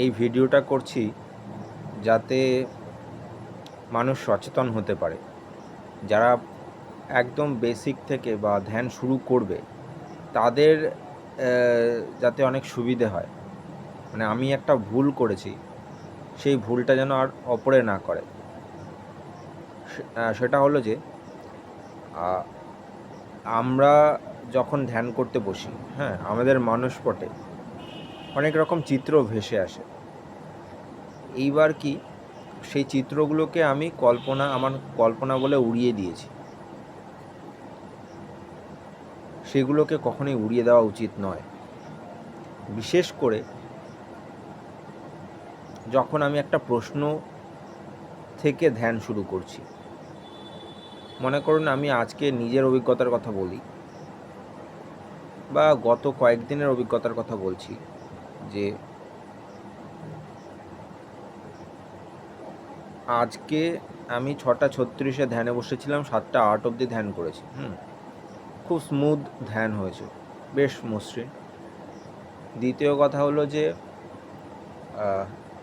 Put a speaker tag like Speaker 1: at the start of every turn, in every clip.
Speaker 1: এই ভিডিওটা করছি যাতে মানুষ সচেতন হতে পারে। যারা একদম বেসিক থেকে বা ধ্যান শুরু করবে, তাদের যাতে অনেক সুবিধে হয়। মানে আমি একটা ভুল করেছি, সেই ভুলটা যেন আর অপরে না করে। সেটা হলো যে আমরা যখন ধ্যান করতে বসি হ্যাঁ আমাদের মানসপটে অনেক রকম চিত্র ভেসে আসে। এইবার কি সেই চিত্রগুলোকে আমি কল্পনা, আমার কল্পনা বলে উড়িয়ে দিয়েছি। সেগুলোকে কখনোই উড়িয়ে দেওয়া উচিত নয়। বিশেষ করে যখন আমি একটা প্রশ্ন থেকে ধ্যান শুরু করছি। মনে করুন আমি আজকে নিজের অভিজ্ঞতার কথা বলি বা গত কয়েকদিনের অভিজ্ঞতার কথা বলছি। যে আজকে আমি ছটা ছত্রিশে ধ্যানে বসেছিলাম, সাতটা আট অবধি ধ্যান করেছি। হুম। খুব স্মুথ ধ্যান হয়েছে। বেশ মসৃণ। দ্বিতীয় কথা হলো যে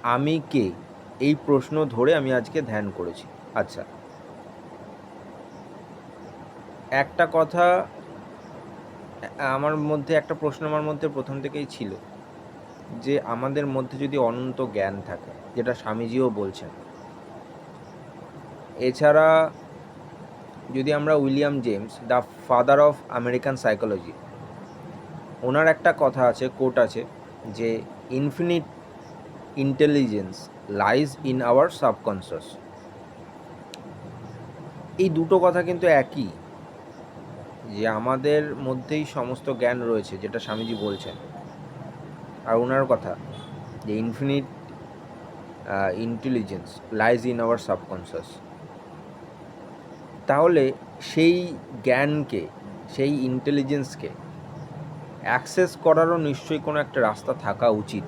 Speaker 1: আমি কে? এই প্রশ্ন ধরে আমি আজকে ধ্যান করেছি। আচ্ছা। একটা কথা, আমার মধ্যে, একটা প্রশ্ন আমার মধ্যে প্রথম থেকেই ছিল। যে আমাদের মধ্যে যদি অনন্ত জ্ঞান থাকে, যেটা স্বামীজিও বলছেন। এছাড়া যদি আমরা William James, the father of American psychology, ওনার একটা কথা আছে, কোট আছে, যে infinite intelligence lies in our subconscious. এই দুটো কথা কিন্তু একই, যে আমাদের মধ্যেই সমস্ত জ্ঞান রয়েছে, যেটা স্বামীজি বলছেন। আর ওনার কথা, যে infinite intelligence lies in our subconscious তাহলে সেই জ্ঞানকে, সেই ইন্টেলিজেন্সকে অ্যাক্সেস করারও নিশ্চয়ই কোনো একটা রাস্তা থাকা উচিত।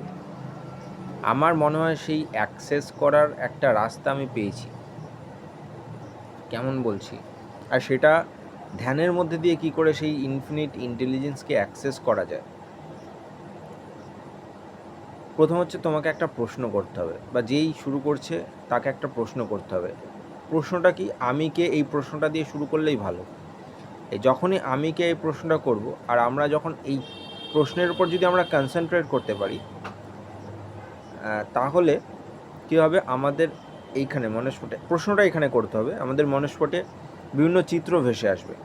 Speaker 1: আমার মনে হয় সেই অ্যাক্সেস করার একটা রাস্তা আমি পেয়েছি। কেমন বলছি? আর সেটা ধ্যানের মধ্যে দিয়ে কি করে সেই ইনফিনিট ইন্টেলিজেন্সকে অ্যাক্সেস করা যায়? প্রথম হচ্ছে তোমাকে একটা প্রশ্ন করতে হবে বা যেই শুরু করছে তাকে একটা প্রশ্ন করতে হবে। প্রশ্নটা কি, আমি কে এই প্রশ্নটা দিয়ে শুরু করলেই ভালো? এই যখনই আমি কে এই প্রশ্নটা করব আর আমরা যখন এই প্রশ্নের উপর যদি আমরা কনসেন্ট্রেট করতে পারি তাহলে কী হবে? আমাদের এইখানে মনস্পটে প্রশ্নটা এখানে করতে হবে, আমাদের মনস্পটে বিভিন্ন চিত্র ভেসে আসবে।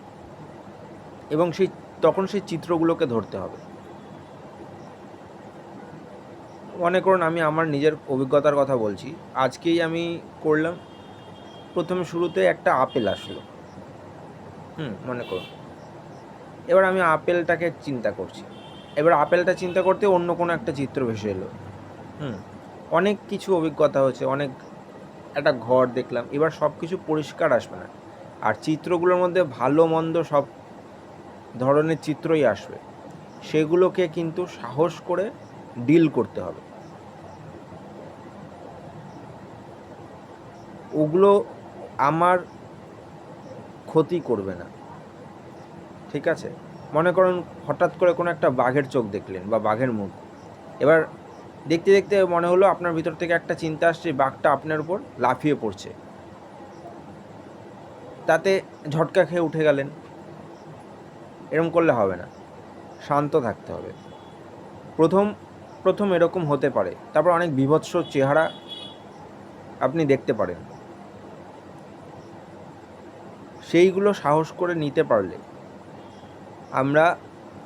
Speaker 1: এবং সেই, তখন সেই চিত্রগুলোকে ধরতে হবে। মনে করুন আমি আমার নিজের অভিজ্ঞতার কথা বলছি। আজকেই আমি করলাম। প্রথমে শুরুতে একটা আপেল আসলো। হুম, মনে করুন। এবার আমি আপেলটাকে চিন্তা করছি। এবার আপেলটা চিন্তা করতে অন্য কোনো একটা চিত্র ভেসে এলো। হুম, অনেক কিছু অভিজ্ঞতা হয়েছে, অনেক একটা ঘর দেখলাম। এবার সব কিছু পরিষ্কার আসবে না। আর চিত্রগুলোর মধ্যে ভালো মন্দ সব ধরনের চিত্রই আসবে। সেগুলোকে কিন্তু সাহস করে ডিল করতে হবে। ওগুলো আমার ক্ষতি করবে না। ঠিক আছে? মনে করুন হঠাৎ করে কোনো একটা বাঘের চোখ দেখলেন বা বাঘের মুখ। এবার দেখতে দেখতে মনে হলো আপনার ভিতর থেকে একটা চিন্তা আসছে, বাঘটা আপনার উপর লাফিয়ে পড়ছে। তাতে ঝটকা খেয়ে উঠে গেলেন। এরম করলে হবে না। শান্ত থাকতে হবে। প্রথম প্রথম এরকম হতে পারে। তারপর অনেক বিভৎস চেহারা আপনি দেখতে পারেন। সেইগুলো সাহস করে নিতে পারলে আমরা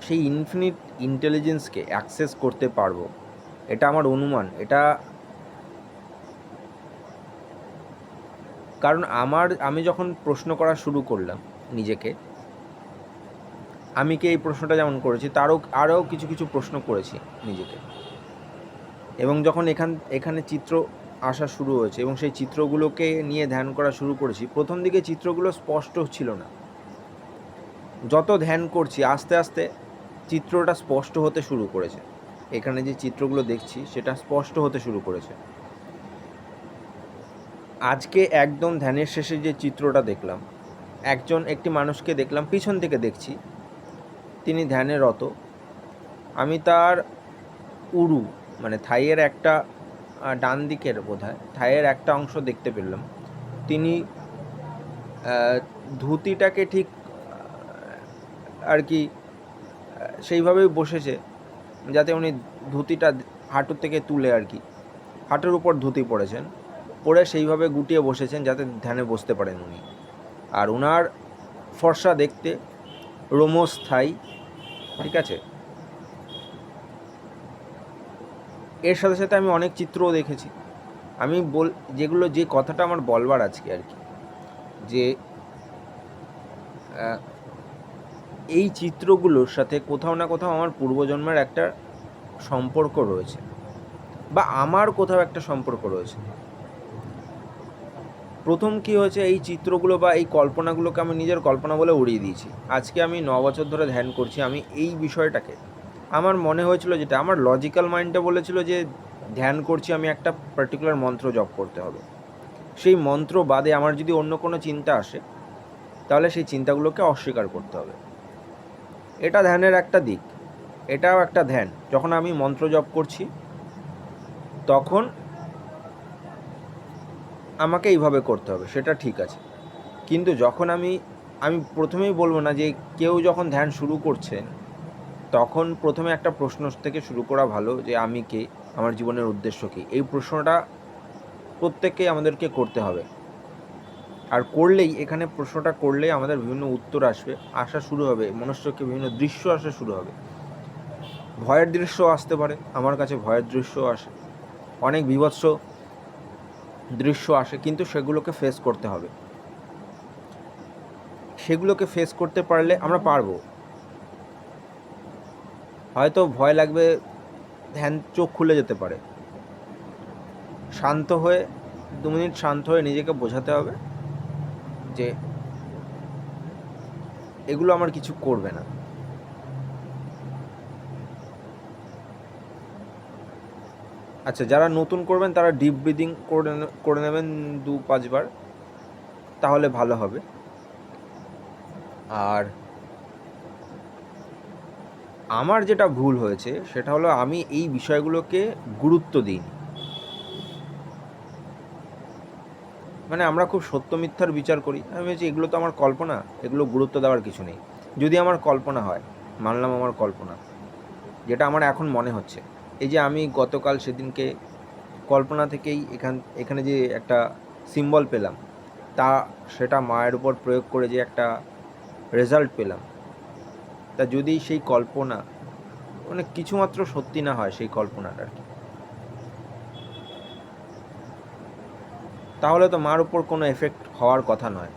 Speaker 1: সেই ইনফিনিট ইন্টেলিজেন্সকে অ্যাক্সেস করতে পারব। এটা আমার অনুমান। এটা কারণ আমার, আমি যখন প্রশ্ন করা শুরু করলাম নিজেকে, আমি কি এই প্রশ্নটা যেমন করেছি, তারও, আরও কিছু কিছু প্রশ্ন করেছি নিজেকে। এবং যখন এখান, এখানে চিত্র আসা শুরু হয়েছে এবং সেই চিত্রগুলোকে নিয়ে ধ্যান করা শুরু করেছি, প্রথম দিকে চিত্রগুলো স্পষ্ট ছিল না। যত ধ্যান করছি, আস্তে আস্তে চিত্রটা স্পষ্ট হতে শুরু করেছে। এখানে যে চিত্রগুলো দেখছি, সেটা স্পষ্ট হতে শুরু করেছে। আজকে একদম ধ্যানের শেষে যে চিত্রটা দেখলাম, একজন একটি মানুষকে দেখলাম, পিছন থেকে দেখছি। তিনি ধ্যানে রত। আমি তার উরু মানে থাইয়ের একটা ডান দিকের বোধ হয় থাইয়ের একটা অংশ দেখতে পেলাম। তিনি ধুতিটাকে ঠিক আর কি সেইভাবেই বসেছে, যাতে উনি ধুতিটা হাঁটুর থেকে তুলে আর কি, হাঁটুর উপর ধুতি পরেছেন পরে সেইভাবে গুটিয়ে বসেছেন যাতে ধ্যানে বসতে পারেন উনি। আর ওনার ফর্সা দেখতে রোমস্থায়ী ঠিক আছে? এর সাথে সাথে আমি অনেক চিত্রও দেখেছি। আমি বল, যেগুলো, যে কথাটা আমার বলবার আজকে আর কি, যে এই চিত্রগুলোর সাথে কোথাও না কোথাও আমার পূর্বজন্মের একটা সম্পর্ক রয়েছে বা আমার কোথাও একটা সম্পর্ক রয়েছে। প্রথম কি হয়েছে, এই চিত্রগুলো বা এই কল্পনাগুলোকে আমি নিজের কল্পনা বলে উড়িয়ে দিয়েছি। আজকে আমি ন বছর ধরে ধ্যান করছি, আমি এই বিষয়টাকে আমার মনে হয়েছিল যেটা, আমার লজিক্যাল মাইন্ডটা বলেছিল যে ধ্যান করছি আমি একটা পার্টিকুলার মন্ত্র জপ করতে হবে। সেই মন্ত্র বাদে আমার যদি অন্য কোনো চিন্তা আসে, তাহলে সেই চিন্তাগুলোকে অস্বীকার করতে হবে। এটা ধ্যানের একটা দিক, এটাও একটা ধ্যান। যখন আমি মন্ত্র জপ করছি, তখন আমাকে এইভাবে করতে হবে, সেটা ঠিক আছে। কিন্তু যখন আমি আমি প্রথমেই বলব না যে কেউ যখন ধ্যান শুরু করছেন তখন প্রথমে একটা প্রশ্ন থেকে শুরু করা ভালো যে আমি কে? আমার জীবনের উদ্দেশ্য কী? এই প্রশ্নটা প্রত্যেককেই আমাদেরকে করতে হবে। আর করলেই, এখানে প্রশ্নটা করলেই আমাদের বিভিন্ন উত্তর আসবে, আসা শুরু হবে মনুষ্যকে বিভিন্ন দৃশ্য আসা শুরু হবে। ভয়ের দৃশ্য আসতে পারে, আমার কাছে ভয়ের দৃশ্য আসে। অনেক বিভৎস দৃশ্য আসে, কিন্তু সেগুলোকে ফেস করতে হবে। সেগুলোকে ফেস করতে পারলে আমরা পারব। হয়তো ভয় লাগবে, ধ্যান চোখ খুলে যেতে পারে। শান্ত হয়ে, দু মিনিট শান্ত হয়ে নিজেকে বোঝাতে হবে যে এগুলো আমার কিছু করবে না। আচ্ছা যারা নতুন করবেন, তারা ডিপ ব্রিদিং করে করে নেবেন দু পাঁচবার তাহলে ভালো হবে। আর আমার যেটা ভুল হয়েছে, সেটা হলো আমি এই বিষয়গুলোকে গুরুত্ব দিইনি। মানে আমরা খুব সত্য মিথ্যার বিচার করি। আমি বলছি, এগুলো তো আমার কল্পনা, এগুলো গুরুত্ব দেওয়ার কিছু নেই। যদি আমার কল্পনা হয়, মানলাম আমার কল্পনা, যেটা আমার এখন মনে হচ্ছে। এই যে আমি গতকাল সেদিনকে কল্পনা থেকেই এখান, এখানে যে একটা সিম্বল পেলাম, তা সেটা মায়ের উপর প্রয়োগ করে যে একটা রেজাল্ট পেলাম তা যদি সেই কল্পনা মানে কিছুমাত্র সত্যি না হয় সেই কল্পনাটা আর কি। তাহলে তো মার উপর কোনো এফেক্ট হওয়ার কথা নয়।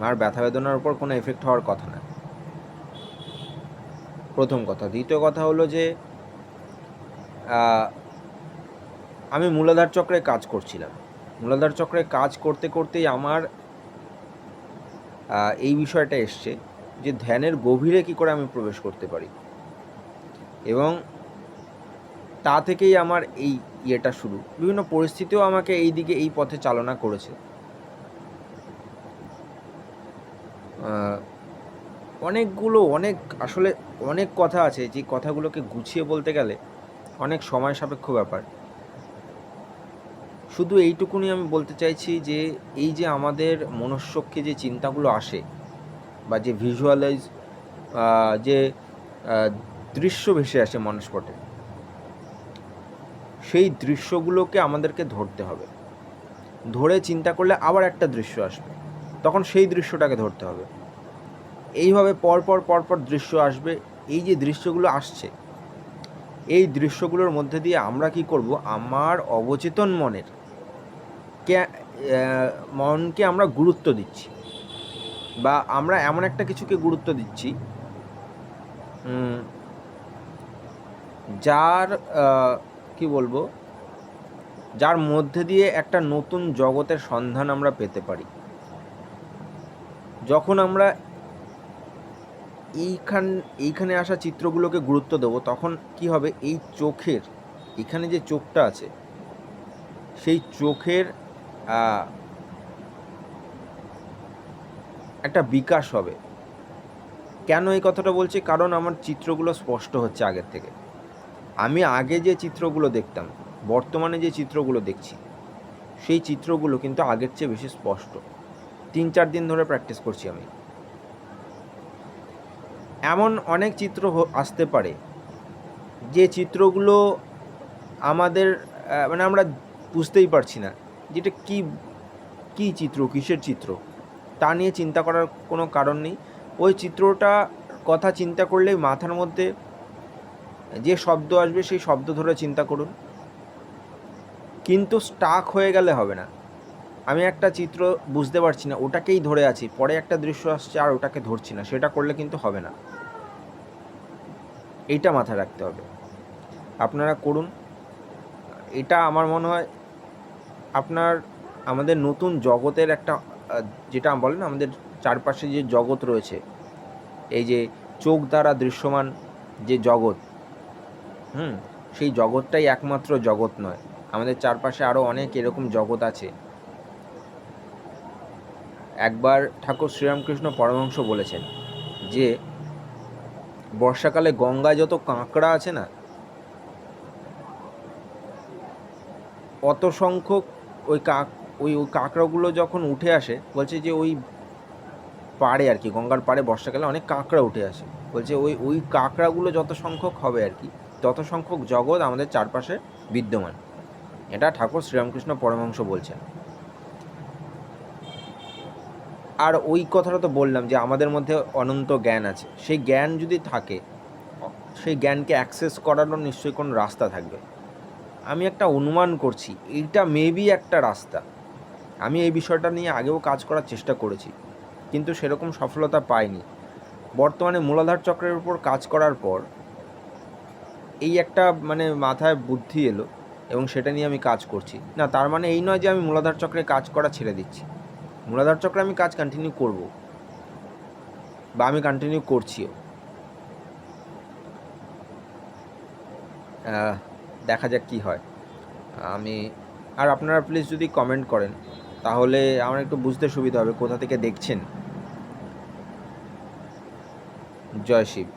Speaker 1: মার ব্যথা বেদনার উপর কোনো এফেক্ট হওয়ার কথা নয়। প্রথম কথা। দ্বিতীয় কথা হলো যে আমি মূলাধার চক্রে কাজ করছিলাম। মূলাধার চক্রে কাজ করতে করতেই আমার এই বিষয়টা এসছে। যে ধ্যানের গভীরে কি করে আমি প্রবেশ করতে পারি। এবং তা থেকেই আমার এই ইয়েটা শুরু। বিভিন্ন পরিস্থিতিও আমাকে এই দিকে, এই পথে চালনা করেছে। অনেকগুলো, অনেক, আসলে অনেক কথা আছে যে কথাগুলোকে গুছিয়ে বলতে গেলে অনেক সময় সাপেক্ষ ব্যাপার। শুধু এইটুকুনি আমি বলতে চাইছি যে, এই যে আমাদের মনুষ্যকে যে চিন্তাগুলো আসে বা যে ভিজুয়ালাইজ যে দৃশ্য ভেসে আসে মনস্পটে, সেই দৃশ্যগুলোকে আমাদেরকে ধরতে হবে। ধরে চিন্তা করলে আবার একটা দৃশ্য আসবে, তখন সেই দৃশ্যটাকে ধরতে হবে। এইভাবে পরপর পরপর দৃশ্য আসবে, এই যে দৃশ্যগুলো আসছে, এই দৃশ্যগুলোর মধ্যে দিয়ে আমরা কি করব? আমার অবচেতন মনের কে মনকে আমরা গুরুত্ব দিচ্ছি। বা আমরা এমন একটা কিছুকে গুরুত্ব দিচ্ছি যার কি বলব, যার মধ্যে দিয়ে একটা নতুন জগতের সন্ধান আমরা পেতে পারি। যখন আমরা এইখান, এইখানে আসা চিত্রগুলোকে গুরুত্ব দেবো, তখন কি হবে? এই চোখের, এখানে যে চোখটা আছে, সেই চোখের একটা বিকাশ হবে। কেন এই কথাটা বলছি? কারণ আমার চিত্রগুলো স্পষ্ট হচ্ছে আগের থেকে। আমি আগে যে চিত্রগুলো দেখতাম, বর্তমানে যে চিত্রগুলো দেখছি, সেই চিত্রগুলো কিন্তু আগের চেয়ে বেশি স্পষ্ট। তিন চার দিন ধরে প্র্যাকটিস করছি আমি। এমন অনেক চিত্র আসতে পারে, যে চিত্রগুলো আমাদের মানে আমরা বুঝতেই পারছি না যেটা কি কি চিত্র, কিসের চিত্র? তা নিয়ে চিন্তা করার কোনো কারণ নেই। ওই চিত্রটা কথা চিন্তা করলেই মাথার মধ্যে যে শব্দ আসবে সেই শব্দ ধরে চিন্তা করুন। কিন্তু স্টাক হয়ে গেলে হবে না। আমি একটা চিত্র বুঝতে পারছি না, ওটাকেই ধরে আছি। পরে একটা দৃশ্য আসছে আর ওটাকে ধরছি না, সেটা করলে কিন্তু হবে না। এটা মাথায় রাখতে হবে। আপনারা করুন। এটা আমার মনে হয় আপনার, আমাদের নতুন জগতের একটা যেটা বলেন আমাদের চারপাশে যে জগৎ রয়েছে, এই যে চোখ দ্বারা দৃশ্যমান যে জগৎ, হুম, সেই জগৎটাই একমাত্র জগৎ নয়। আমাদের চারপাশে আরও অনেক এরকম জগৎ আছে। একবার ঠাকুর শ্রীরামকৃষ্ণ পরমহংস বলেছেন যে, বর্ষাকালে গঙ্গায় যত কাঁকড়া আছে না, অত সংখ্যক ওই কাক ওই ওই কাঁকড়াগুলো যখন উঠে আসে, বলছে যে ওই পাড়ে আর কি, গঙ্গার পাড়ে বর্ষাকালে অনেক কাঁকড়া উঠে আসে। বলছে ওই ওই কাঁকড়াগুলো যত সংখ্যক হবে আর কি, তত সংখ্যক জগৎ আমাদের চারপাশে বিদ্যমান। এটা ঠাকুর শ্রীরামকৃষ্ণ পরমহংস বলছেন। আর ওই কথাটা তো বললাম যে আমাদের মধ্যে অনন্ত জ্ঞান আছে। সেই জ্ঞান যদি থাকে, সেই জ্ঞানকে অ্যাক্সেস করারও নিশ্চয়ই কোনো রাস্তা থাকবে। আমি একটা অনুমান করছি, এইটা মেবি একটা রাস্তা। আমি এই বিষয়টা নিয়ে আগেও কাজ করার চেষ্টা করেছি, কিন্তু সেরকম সফলতা পাইনি। বর্তমানে মূলাধার চক্রের উপর কাজ করার পর এই একটা মানে মাথায় বুদ্ধি এলো এবং সেটা নিয়ে আমি কাজ করছি। না, তার মানে এই নয় যে আমি মূলাধার চক্রে কাজ করা ছেড়ে দিচ্ছি। মূলাধার চক্রে আমি কাজ কন্টিনিউ করব বা আমি কন্টিনিউ করছিও। দেখা যাক কী হয়। আমি, আর আপনারা প্লিজ যদি কমেন্ট করেন। তাহলে আমার একটু বুঝতে সুবিধা হবে কোথা থেকে দেখছেন? জয় শিব।